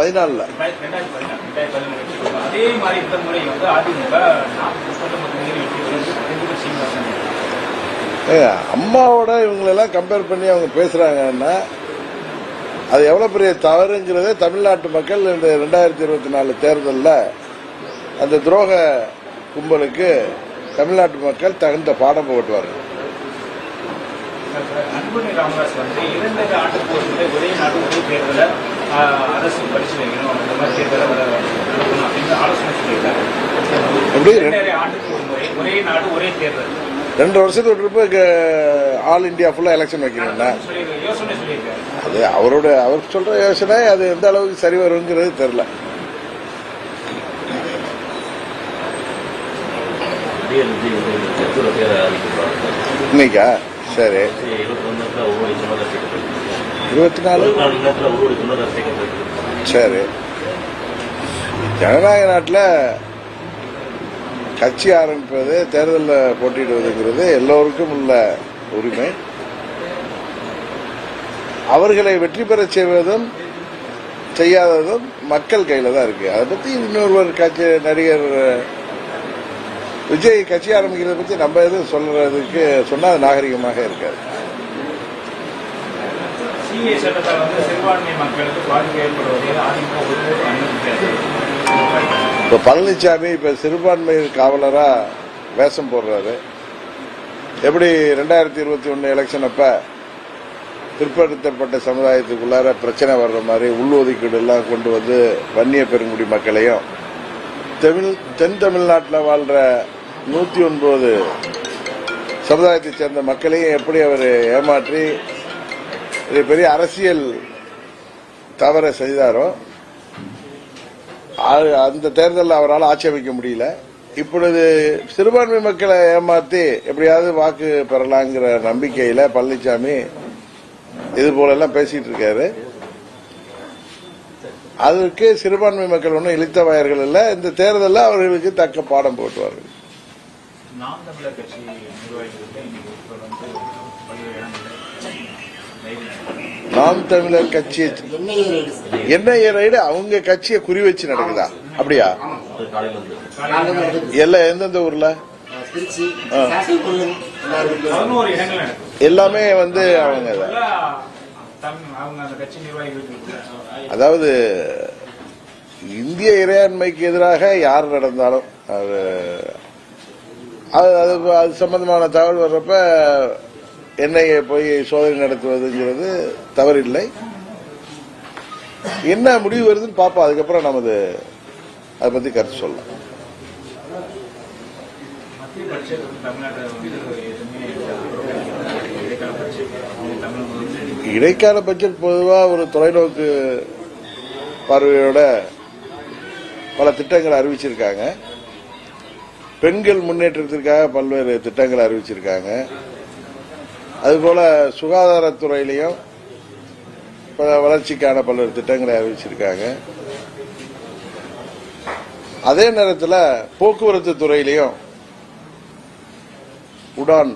பதினாலுல. அதே மாதிரி இந்த முறை வந்து அதிமுக அம்மாவோட இவங்களெல்லாம் கம்பேர் பண்ணி அவங்க பேசுறாங்கன்னா அது எவ்வளவு பெரிய தவறுங்கிறத தமிழ்நாட்டு மக்கள் இந்த ரெண்டாயிரத்தி இருபத்தி நாலு தேர்தலில் அந்த துரோக கும்பலுக்கு தமிழ்நாட்டு மக்கள் தகுந்த பாடம் போட்டுவார்கள். அன்புமணி ராமதாஸ் வந்து இரண்டு ஆண்டு ஒரு ஒரே நாடு ஒரே தேர்தலை அரசு பரிசு வைக்கணும் அந்த மாதிரி தேர்தலை நடத்தணும் அப்படின்னு ஆலோசனை எப்படி? ஆண்டுக்கு ஒரு முறை ஒரே நாடு ஒரே தேர்தல். ரெண்டு வருஷத்துக்கு விட்டுருப்ப ஆல் இந்தியா ஃபுல்லாக எலெக்ஷன் வைக்கணும்னா அது அவரோட அவர் சொல்ற யோசனை அது எந்த அளவுக்கு சரி வருங்கிறது அறிவிக்கிறாங்க இன்னைக்கா? சரி. இருபத்தி நாலு? சரி. ஜனநாயக நாட்டில் கட்சி ஆரம்பிப்பது தேர்தலில் போட்டியிடுவதுங்கிறது எல்லோருக்கும் உள்ள உரிமை. அவர்களை வெற்றி பெறச் செய்வதும் செய்யாததும் மக்கள் கையில தான் இருக்கு. அதை பற்றி இன்னொருவர் கட்சி நடிகர் விஜய் கட்சி ஆரம்பிக்கிறத பற்றி நம்ம எதுவும் சொல்றதுக்கு சொன்னால் அது நாகரிகமாக இருக்காது. சிஏ சட்டத்தால் வந்து சிறுபான்மை மக்களுக்கு பாதிப்பு ஏற்படுவதை அதிமுக அனுமதிக்காது. பழனிசாமி இப்போ சிறுபான்மை காவலராக வேஷம் போடுறாரு. எப்படி ரெண்டாயிரத்தி இருபத்தி ஒன்று எலெக்ஷன் அப்போ பிற்படுத்தப்பட்ட சமுதாயத்துக்குள்ளார பிரச்சனை வர்ற மாதிரி உள்ஒதுக்கீடு எல்லாம் கொண்டு வந்து வன்னிய பெருங்குடி மக்களையும் தமிழ் தென் தமிழ்நாட்டில் வாழ்ற நூத்தி ஒன்பது சமுதாயத்தைச் சேர்ந்த மக்களையும் எப்படி அவர் ஏமாற்றி இது பெரிய அரசியல் தவறை செய்தாரோ அந்த தேர்தலில் அவரால் ஆட்சேபிக்க முடியல. இப்பொழுது சிறுபான்மை மக்களை ஏமாத்தி எப்படியாவது வாக்கு பெறலாங்கிற நம்பிக்கையில பழனிசாமி இது போலெல்லாம் பேசிட்டு இருக்காரு. அதற்கு சிறுபான்மை மக்கள் ஒன்றும் இழித்த இல்லை இல்ல. இந்த தேர்தலில் அவர்களுக்கு தக்க பாடம் போட்டுவார்கள். நாம் தமிழர் கட்சி நிர்வாகிகளுக்கு நாம் தமிழர் கட்சி என்ஐஏ ரைடு அவங்க கட்சியை குறி வச்சு நடக்குதா? அப்படியா? எல்லாம் எந்தெந்த ஊர்ல? எல்லாமே வந்து அவங்க அதாவது இந்திய இறையாண்மைக்கு எதிராக யார் நடந்தாலும் அது அது அது அது சம்பந்தமான தகவல் வர்றப்ப என்ஐஏ போய் சோதனை நடத்துவதுங்கிறது தவறில்லை. என்ன முடிவு வருதுன்னு பார்ப்போம். அதுக்கப்புறம் நமது அதை பத்தி கருத்து சொல்லலாம். இடைக்கால பட்ஜெட் பொதுவாக ஒரு தொலைநோக்கு பார்வையோட பல திட்டங்களை அறிவிச்சிருக்காங்க. பெண்கள் முன்னேற்றத்திற்காக பல்வேறு திட்டங்களை அறிவிச்சிருக்காங்க. அதுபோல் சுகாதாரத்துறையிலையும் பல வளர்ச்சிக்கான பல்வேறு திட்டங்களை அறிவிச்சிருக்காங்க. அதே நேரத்தில் போக்குவரத்து துறையிலையும் உடான்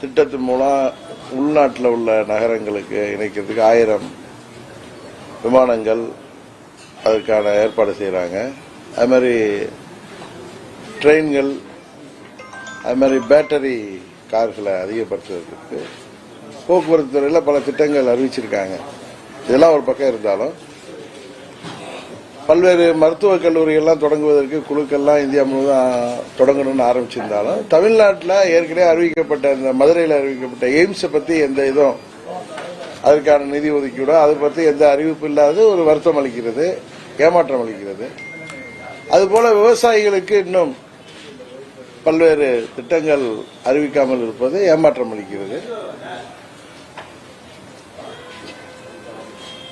திட்டத்தின் மூலம் உள்நாட்டில் உள்ள நகரங்களுக்கு இணைக்கிறதுக்கு ஆயிரம் விமானங்கள் அதற்கான ஏற்பாடு செய்கிறாங்க அது மாதிரி ட்ரெயின்கள் அது மாதிரி பேட்டரி கார்களை அதிகப்படுத்துவதற்கு போக்குவரத்து துறையில் பல திட்டங்கள் அறிவிச்சிருக்காங்க. இதெல்லாம் ஒரு பக்கம் இருந்தாலும் பல்வேறு மருத்துவக் கல்லூரிகள்லாம் தொடங்குவதற்கு குழுக்கள்லாம் இந்தியா முழுவதும் தொடங்கணும்னு ஆரம்பிச்சிருந்தாலும் தமிழ்நாட்டில் ஏற்கனவே அறிவிக்கப்பட்ட இந்த மதுரையில் அறிவிக்கப்பட்ட எய்ம்ஸை பற்றி எந்த இதுவும் அதற்கான நிதி ஒதுக்கிவிடும் அதை பற்றி எந்த அறிவிப்பு இல்லாத ஒரு வருத்தம் அளிக்கிறது ஏமாற்றம் அளிக்கிறது. அதுபோல விவசாயிகளுக்கு இன்னும் பல்வேறு திட்டங்கள் அறிவிக்காமல் இருப்பது ஏமாற்றம் அளிக்கிறது.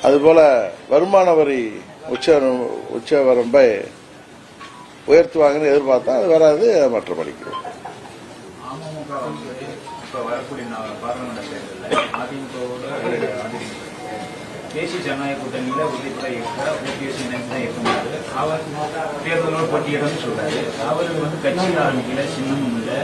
அதுபோல வருமான வரி உச்ச உச்ச வரம்பை உயர்த்துவாங்கன்னு எதிர்பார்த்தா அது வராது ஏமாற்றம் அளிக்கிறது. வரக்கூடிய பாராளுமன்ற தேர்தலில் அதிமுகவோட அதிமுக தேசிய ஜனநாயக கூட்டணியில உதயத்துறை இருக்க ஓபிஎஸ் தான் இருக்கும்போது அவர் தேர்தலோடு போட்டியிடணும்னு சொல்றாரு. அவர் வந்து கட்சியில் ஆரம்பிக்கல சின்னமும் இல்லை.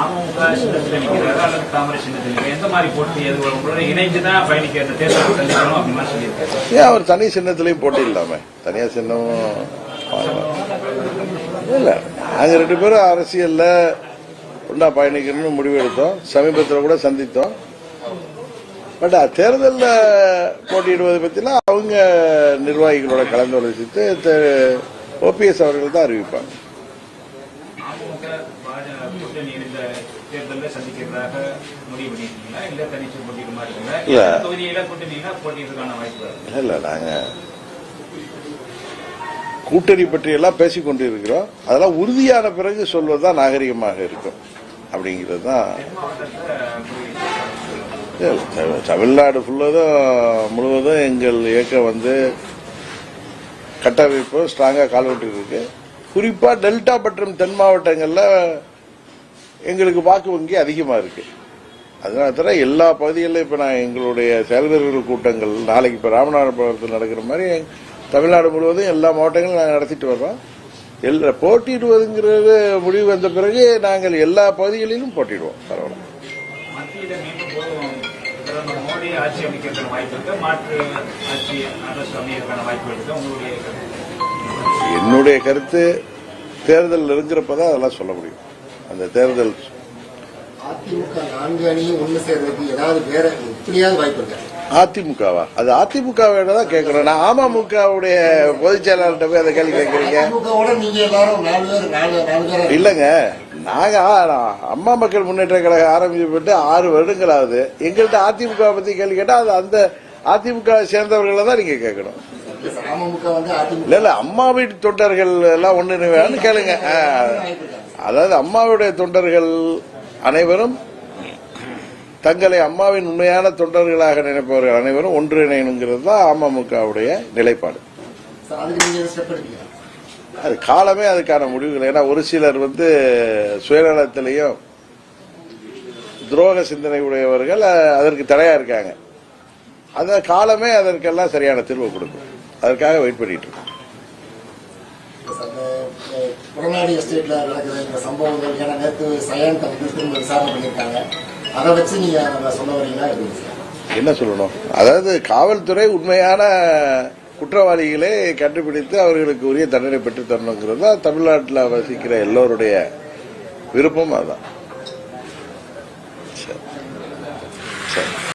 அமமுக சின்னத்தில் நிற்கிறாரு அல்லது தாமரை சின்னத்தில் நிற்கிறாரு எந்த மாதிரி போட்டி எது உங்களோட இணைந்து தான் பயணிக்க தேர்தல் சந்திக்கணும் அப்படின்னு சொல்லியிருக்காரு. ஏன் அவர் தனி சின்னத்திலையும் போட்டி இல்லாம? தனியா சின்னமும் இல்ல நாங்க ரெண்டு பேரும் அரசியல்ல ஒன்றா பயணிக்கணும்னு முடிவு எடுத்தோம் சமீபத்தில் கூட சந்தித்தோம். பட் தேர்தலில் போட்டியிடுவது பற்றிலாம் அவங்க நிர்வாகிகளோட கலந்து ஆலோசித்து ஓபிஎஸ் அவர்கள் தான் அறிவிப்பாங்க. இல்ல. நாங்க கூட்டணி பற்றி எல்லாம் பேசிக் கொண்டிருக்கிறோம். அதெல்லாம் உறுதியான பிறகு சொல்வதுதான் நாகரிகமாக இருக்கும். அப்படிங்கிறது தான் தமிழ்நாடு ஃபுல்லதும் முழுவதும் எங்கள் இயக்கம் வந்து கட்டமைப்பு ஸ்ட்ராங்காக கால்வெட்டு இருக்கு குறிப்பாக டெல்டா மற்றும் தென் மாவட்டங்களில் எங்களுக்கு வாக்கு வங்கி அதிகமாக இருக்கு. அதனால தவிர எல்லா பகுதிகளிலும் இப்போ நான் எங்களுடைய செயல்வீரர்கள் கூட்டங்கள் நாளைக்கு இப்போ ராமநாதபுரத்தில் நடக்கிற மாதிரி தமிழ்நாடு முழுவதும் எல்லா மாவட்டங்களும் நாங்கள் நடத்திட்டு வர்றோம். எல்லா போட்டியிடுவதுங்கிறது முடிவு வந்த பிறகு நாங்கள் எல்லா பகுதிகளிலும் போட்டிடுவோம் பரவாயில்ல. மோடி ஆட்சி அமைக்கிறதுக்கான வாய்ப்பு இருக்கு. மாற்று ஆட்சி அரசு அமைக்கிறதுக்கான வாய்ப்பு இருக்கு. உங்களுடைய கருத்து. என்னுடைய கருத்து தேர்தல் நெருங்குறப்பதான் அதெல்லாம் சொல்ல முடியும். அந்த தேர்தல் அதிமுக நான்கு அணியும் ஒண்ணு சேர்றதுக்கு ஏதாவது வேற எப்படியாவது வாய்ப்பு இருக்கா? அதிமுகவா? அது அதிமுக தான் கேட்கணும். நான் அமமுகவுடைய பொதுச் செயலாளர்கிட்ட போய் அதை கேள்வி கேட்கறீங்க. அதிமுகவோட நீங்க எல்லாரும் நாலு பேர் நாலு நாலு பேர். இல்லங்க. நாங்க ஆ- அம்மா மக்கள் முன்னேற்ற கழகம் ஆரம்பிக்கப்பட்டு ஆறு வருடங்கள் ஆகுது எங்கள்கிட்ட அதிமுக பத்தி கேள்வி கேட்டா அது அந்த அதிமுக சேர்ந்தவர்களை தான் நீங்க கேட்கணும். இல்ல இல்ல அம்மா வீட்டு தொண்டர்கள் எல்லாம் ஒண்ணு கேளுங்க. அதாவது அம்மாவுடைய தொண்டர்கள் அனைவரும் தங்களை அம்மாவின் உண்மையான தொண்டர்களாக நினைப்பவர்கள் அனைவரும் ஒன்றிணையணுங்கிறது தான் அமமுகவுடைய நிலைப்பாடு. அது காலமே அதுக்கான முடிவுகள். ஏன்னா ஒரு சிலர் வந்து சுயநலத்திலையும் துரோக சிந்தனை உடையவர்கள் அதற்கு தடையா இருக்காங்க. அந்த காலமே அதற்கெல்லாம் சரியான தீர்வு கொடுக்கும். அதற்காக வெயிட் பண்ணிட்டு இருக்கோம். அந்த அஹ், புறநாடி எஸ்டேட்ல நடக்கிற இந்த சம்பவங்கள் ஏன்னா நேற்று சயான்ட்ட வந்து திரும்ப விசாரணை பண்ணியிருக்காங்க. அதை வச்சு நீங்க நம்ம சொல்ல வரீங்களா எப்படி? சார் என்ன சொல்லணும்? அதாவது காவல்துறை உண்மையான குற்றவாளிகளை கண்டுபிடித்து அவர்களுக்கு உரிய தண்டனை பெற்றுத் தரணுங்கிறது தான் தமிழ்நாட்டில் வசிக்கிற எல்லோருடைய விருப்பம் அதுதான்.